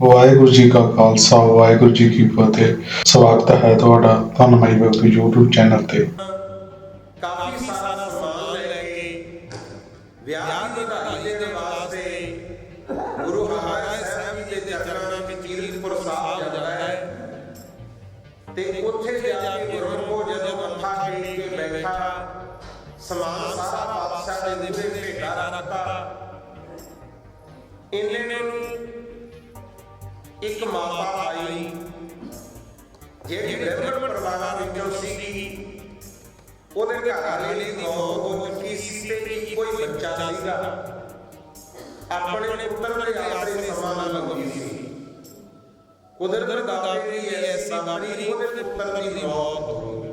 ਵਾਹਿਗੁਰੂ ਜੀ ਕਾ ਖਾਲਸਾ, ਵਾਹਿਗੁਰੂ ਜੀ ਕੀ ਫਤਿਹ। ਸਵਾਗਤ ਹੈ ਤੁਹਾਡਾ ਧੰਨਮਈ ਭਗਤ YouTube ਚੈਨਲ ਤੇ। ਕਾਫੀ ਸਾਰਾ ਸਮਾਨ ਲੈ ਕੇ ਵਿਆਹ ਦੀ ਵਧਾਈ ਦੇ ਵਾਸਤੇ ਗੁਰੂ ਹਰਿਰਾਏ ਸਾਹਿਬ ਦੇ ਚਰਨਾਂ ਵਿੱਚ ਕੀਰਤਪੁਰ ਸਾਹਿਬ ਜਾਂਦਾ ਹੈ। ਤੇ ਉੱਥੇ ਜਾ ਕੇ ਗੁਰਮੁਖੋ ਜਦੋਂ ਮੱਥਾ ਟੇਕ ਕੇ ਬੈਠਾ, ਸਮਾਨ ਸਾਰਾ ਪਾਤਸ਼ਾਹ ਦੇ ਮੂਹਰੇ ਭੇਟਾ ਰੱਖਤਾ। ਇੰਨੇ ਨੂੰ ਇੱਕ ਮਾਤਾ ਆਈ। ਜਿਹੜੀ ਬ੍ਰਾਹਮਣ ਪਰਿਵਾਰ ਵਿੱਚੋਂ ਸੀਗੀ ਉਹਦੇ ਘਰ ਵਾਲੇ ਦੀ ਮੌਤ ਹੋ ਚੁੱਕੀ ਸੀ ਤੇ ਇੱਕੋ ਹੀ ਬੱਚਾ ਸੀਗਾ। ਆਪਣੇ ਪੁੱਤਰ ਦੇ ਆਸਰੇ ਸਮਾਨ ਮੰਗੀ ਸੀ। ਕੁਦਰਤ ਦਾਤੇ ਦੀ ਐਸੀ ਬਾਣੀ ਉਹਦੇ ਪੁੱਤਰ ਦੀ ਮੌਤ ਹੋ ਗਈ।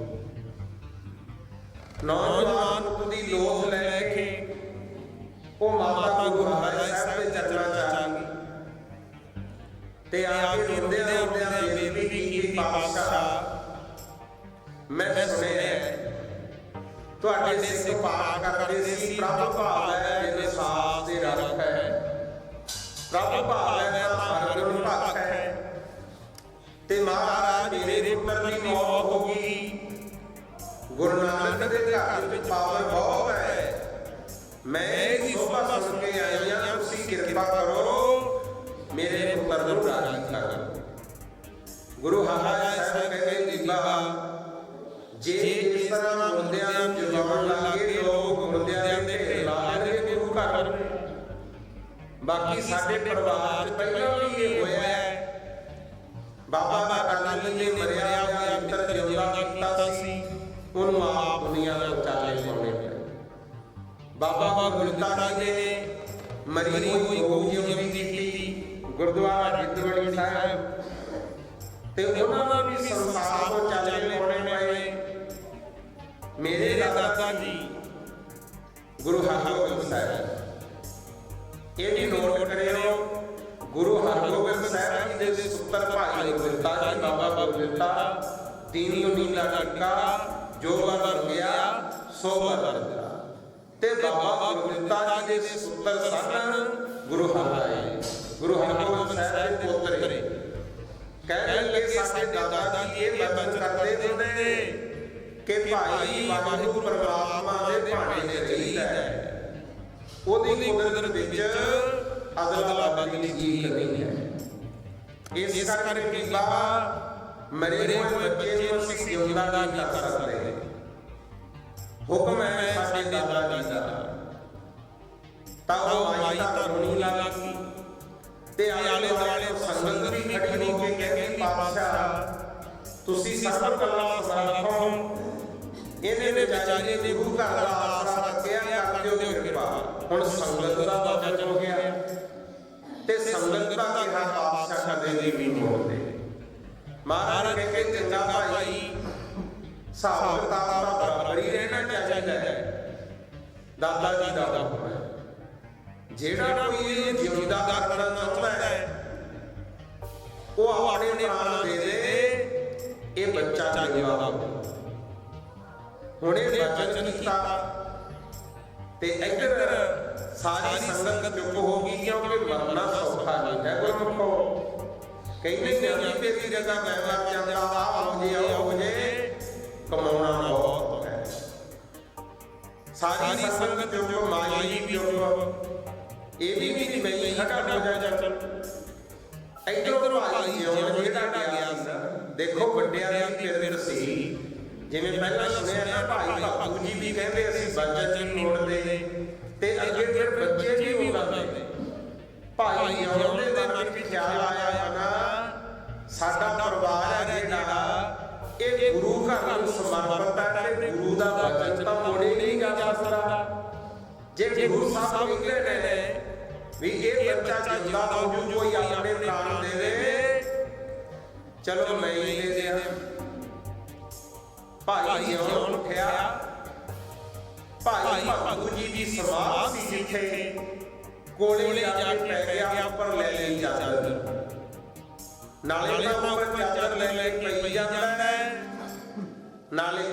ਨੌਜਵਾਨ ਪੁੱਤ ਦੀ ਲੋਥ ਲੈ ਕੇ ਉਹ ਮਾਤਾ ਗੁਰੂ ਹਰਿ ਸਾਹਿਬ ਦੇ ਚਰਨਾਂ ਤੇ ਆ ਕੇ ਰੋਂਦਿਆਂ ਰੋਂਦਿਆਂ ਬੇਨਤੀ ਕੀਤੀ ਪਾਤਸ਼ਾਹ ਮੈਂ ਸੁਣਿਆ ਹੈ ਤੁਹਾਡੇ ਸਿੱਖ ਪਾਠ ਕਰਦੇ ਸੀ ਪ੍ਰਭ ਭਾਵ ਹੈ ਜਿਨ ਸਾਥ ਦੇ ਰੱਖ ਹੈ ਪ੍ਰਭ ਭਾਵ ਹੈ ਤਾਂ ਹਰ ਗੁਣ ਭਗਤ ਹੈ ਤੇ ਮਹਾਰਾਜ ਮੇਰੇ ਪੁੱਤਰ ਦੀ ਮੌਤ ਹੋ ਗਈ ਗੁਰੂ ਨਾਨਕ ਦੇ ਘਰ ਵਿੱਚ ਪਾਵਰ ਬਹੁਤ ਹੈ ਮੈਂ ਇਹਦੀ ਸੋਭਾ ਸੁਣ ਕੇ ਆਈ ਹਾਂ ਤੁਸੀਂ ਕਿਰਪਾ ਕਰੋ ਮੇਰੇ ਪੁੱਤਰ ਨੂੰ ਰਾਜੀ ਕਰੋ ਗੁਰੂ ਹਰਿਰਾਏ ਸਾਹਿਬ ਕਹਿੰਦੇ ਬੀਬਾ ਜੇ ਇਸ ਤਰ੍ਹਾਂ ਮੁੰਡਿਆਂ ਨੂੰ ਜਗਾਉਣ ਲੱਗੇ ਲੋਕ ਮੁੰਡਿਆਂ ਦੇ ਢੇਰ ਲਾ ਦੇਣਗੇ ਗੁਰੂ ਘਰ ਬਾਕੀ ਸਾਡੇ ਪਰਿਵਾਰ 'ਚ ਪਹਿਲਾਂ ਵੀ ਇਹ ਹੋਇਆ ਹੈ ਬਾਬਾ ਦਾ ਅਕਾਲੀ ਨੇ ਮਰਿਆ ਹੋਇਆ ਮਿੱਤਰ ਜਿਉਂਦਾ ਕੀਤਾ ਸੀ ਉਹਨੂੰ ਗੁਰਦੁਆਰਾ ਜਿੱਤਵੜੀ ਸਾਹਿਬ। ਤੇ ਉਹਨਾਂ ਨੂੰ ਵੀ ਸੰਸਾਰ ਤੋਂ ਚਾਲੇ ਪਾਉਣੇ ਪਏ ਮੇਰੇ ਦਾਦਾ ਜੀ, ਗੁਰੂ ਹਰਗੋਬਿੰਦ ਸਾਹਿਬ। ਇਹ ਵੀ ਨੋਟ ਕਰਿਓ, ਗੁਰੂ ਹਰਗੋਬਿੰਦ ਸਾਹਿਬ ਜੀ ਦੇ ਸੁੱਤਰ ਭਾਈ ਗੁਰਦਿੱਤਾ ਜੀ ਬਾਬਾ ਗੁਰਦਿੱਤਾ ਦੀਨਿਓ ਨੀਲਾ ਟਿੱਕਾ, ਜੋ ਵਰ ਗਿਆ, ਸੋ ਵਰ ਦਿੱਤਾ ਤੇ ਬਾਬਾ ਗੁਰਦਿੱਤਾ ਜੀ ਦੇ ਸੁੱਤਰ ਸਨ ਗੁਰੂ ਹਰਿਰਾਏ ਗੁਰੂ ਹਰਗੋਬਿੰਦ ਸਾਹਿਬ ਦੇ ਪੋਤਰੇ ਕਹਿਣ ਲੱਗੇ ਸਾਡੇ ਦਾਦਾ ਜੀ ਇਹ ਬਚਨ ਕਰਦੇ ਹੁੰਦੇ ਨੇ ਕਿ ਭਾਈ ਵਾਹਿਗੁਰੂ ਪਰਮਾਤਮਾ ਦੇ ਭਾਣੇ ਦੇ ਰਹੀਦਾ ਹੈ। ਉਹਦੀ ਕੁਦਰਤ ਵਿੱਚ ਅਦਲਾ ਬਦਲੀ ਜੀ ਕਰਨੀ ਹੈ। ਇਸ ਕਰਕੇ ਬਾਬਾ ਮਰੇ ਹੋਏ ਬੱਚੇ ਨੂੰ ਅਸੀਂ ਜਿਉਂਦਾ ਨਹੀਂ ਕਰ ਸਕਦੇ। ਹੁਕਮ ਹੈ ਸਾਡੇ ਦਾਦਾ ਜੀ ਦਾ। ਤਾਂ ਉਹ ਮਾਈ ਤਾਂ ਰੋਣੀ ਲੱਗੀ ਤੇ ਆਲੇ ਦੁਆਲੇ ਸੰਗਤ ਵੀ ਖੜੀ ਹੋ ਕੇ ਕਹਿੰਦੀ ਪਾਤਸ਼ਾਹ, ਤੁਸੀਂ ਸਰਬ ਕਲਾ ਸਮਰੱਥ ਇਹਨੇ ਵਿਚਾਰੇ ਦੇ ਗੁਰੂ ਘਰ ਦਾ ਆਸਰਾ ਰੱਖਿਆ ਕਰ ਦਿਓ ਕਿਰਪਾ। ਹੁਣ ਸੰਗਤ ਦਾ ਵਚਨ ਹੋ ਗਿਆ। ਤੇ ਸੰਗਤ ਦਾ ਕਿਹਾ, ਪਾਤਸ਼ਾਹ ਕਦੇ ਵੀ ਮੋੜਦੇ ਮਹਾਰਾਜ ਕਹਿੰਦੇ ਚੰਗਾ ਭਾਈ ਹਿਸਾਬ ਕਿਤਾਬ ਦਾ ਬਰਾਬਰ ਹੀ ਰਹਿਣਾ ਚਾਹੀਦਾ ਹੈ। ਦਾਦਾ ਜੀ ਦਾ ਹੁਕਮ ਹੈ। ਜਿਹੜਾ ਕੋਈ ਇਹ ਜਿਉਂਦਾ ਕਰਨਾ ਚਾਹੁੰਦਾ ਹੈ ਉਹ ਆਪਣੇ ਪ੍ਰਾਣ ਦੇ ਦੇ ਇਹ ਬੱਚਾ ਜਿਉਂਦਾ ਹੋ ਹੁਣੇ ਬਚਨ ਕੀਤਾ ਤੇ ਇੱਧਰ ਸਾਰੀ ਸੰਗਤ ਚੁੱਪ ਹੋ ਗਈ ਕਿਉਂਕਿ ਮਰਨਾ ਸੌਖਾ ਨਹੀਂ ਹੈ ਗੁਰਮੁਖੋ ਕਹਿੰਦੇ ਨੇ ਤੇਰੀ ਜਗ੍ਹਾ ਮੈਂ ਮਰ ਜਾਂਦਾ ਆ ਹੋ ਜੇ ਆ ਹੋ ਜੇ ਕਮਾਉਣਾ ਬਹੁਤ ਹੈ ਸਾਰੀ ਸੰਗਤ ਚੁੱਪ ਮਾਈ ਵੀ ਚੁੱਪ ਇਹ ਵੀ ਵੀ ਮੈਂ ਹੀ ਖੜਾ ਹੋ ਜਾ ਚੱਲ ਇੱਧਰੋਂ ਭਾਈ ਜਿਉਂ ਜਿਹੜਾ ਗਿਆ ਸੀ। ਦੇਖੋ ਵੱਡਿਆਂ ਦੀ ਫਿਰ ਸੀ। ਜਿਵੇਂ ਪਹਿਲਾਂ ਸੁਣਿਆ ਨਾ ਭਾਈ ਬਾਪੂ ਜੀ ਵੀ ਕਹਿੰਦੇ ਅਸੀਂ ਬੱਚਤ ਚ ਮੋੜਦੇ। ਤੇ ਅੱਗੇ ਫਿਰ ਬੱਚੇ ਵੀ ਵੀ ਵਰਦੇ ਭਾਈ ਜਿਉਂ ਦੇ ਮਨ ਵਿੱਚ ਖਿਆਲ ਆਇਆ ਨਾ। ਸਾਡਾ ਪਰਿਵਾਰ ਹੈ ਜਿਹੜਾ ਇਹ ਗੁਰੂ ਘਰ ਨੂੰ ਸਮਰਪਿਤ ਹੈ। ਤੇ ਗੁਰੂ ਦਾ ਵਚਨ ਤਾਂ ਮੋੜੇ ਨਹੀਂ ਜਾ ਸਕਦਾ। ਜੇ ਗੁਰੂ ਸਾਹਿਬ ਕਹਿੰਦੇ ਨੇ ਵੀ ਇਹ ਬੱਚਾ ਜਿੰਦਾ ਹੋ ਕੋਈ ਆਪਣੇ ਪ੍ਰਾਣ ਦੇ ਦੇ ਚਲੋ ਮੈਂ ਹੀ ਦੇ ਦਿਆਂ ਭਾਈ ਜਿਉਂ ਉੱਠਿਆ ਭਾਈ ਭਗੂ ਜੀ ਦੀ ਸਮਾਧ ਸੀ ਜਿੱਥੇ ਕੋਲੇ ਜਾ ਕੇ ਪੈ ਗਿਆ ਉੱਪਰ ਲੈ ਲਈ ਚਾਦਰ ਨਾਲੇ ਤਾਂ ਉੱਪਰ ਚਾਦਰ ਲੈ ਲੈ ਕੇ ਪਈ ਜਾਂਦਾ ਹੈ ਨਾਲੇ